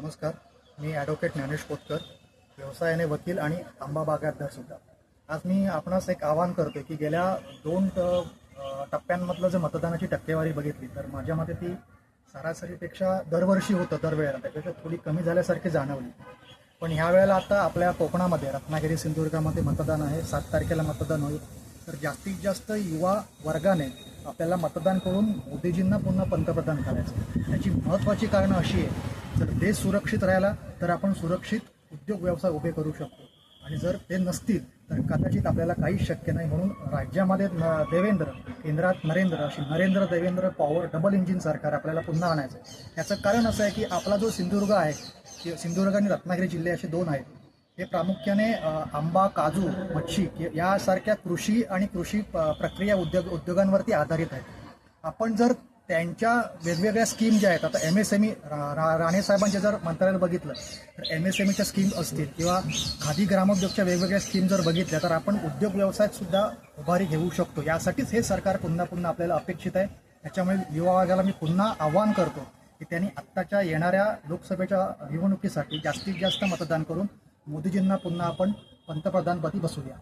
नमस्कार मी ॲडव्होकेट ज्ञानेश कोतकर व्यवसायाने वकील आणि आंबा बागायतदार सुद्धा. आज मी आपणास एक आवाहन करतोय की गेल्या दोन टप्प्यांमधलं जर मतदानाची टक्केवारी बघितली तर माझ्या मते ती सरासरीपेक्षा दरवर्षी होतं दरवेळेला त्यापेक्षा थोडी कमी झाल्यासारखी जाणवली. पण ह्या वेळेला आता आपल्या कोकणामध्ये रत्नागिरी सिंधुदुर्गामध्ये मतदान आहे सात तारखेला मतदान होईल. तर जास्तीत जास्त युवा वर्गाने आपल्याला मतदान करून मोदीजींना पुन्हा पंतप्रधान करायचं याची महत्त्वाची कारणं अशी आहे जर देश सुरक्षित राहिला तर आपण सुरक्षित उद्योग व्यवसाय उभे करू शकतो. आणि जर ते नसतील तर कदाचित आपल्याला काहीच शक्य नाही. म्हणून राज्यामध्ये न- देवेंद्र केंद्रात नरेंद्र अशी Narendra Devendra power double engine सरकार आपल्याला पुन्हा आणायचं आहे याचं कारण असं आहे की आपला जो सिंधुदुर्ग आहे सिंधुदुर्ग आणि रत्नागिरी जिल्हे असे दोन आहेत हे प्रामुख्याने आंबा काजू मच्छी यासारख्या कृषी आणि कृषी प्रक्रिया उद्योग उद्योगांवरती आधारित आहेत. आपण जर त्यांच्या वेगवेगळ्या स्कीम ज्या आहेत आता M S M E Rane साहेबांच्या जर मंत्रालय बघितलं तर एम एस एम ईच्या स्कीम असतील किंवा खादी ग्रामोद्योगच्या वेगवेगळ्या स्कीम जर बघितल्या तर आपण उद्योग व्यवसायात सुद्धा उभारी घेऊ शकतो. यासाठीच हे सरकार पुन्हा पुन्हा आपल्याला अपेक्षित आहे. त्याच्यामुळे युवा वर्गाला मी पुन्हा आवाहन करतो की त्यांनी आत्ताच्या येणाऱ्या लोकसभेच्या निवडणुकीसाठी जास्तीत जास्त मतदान करून मोदीजींना पुन्हा आपण पंतप्रधानपदी बसूया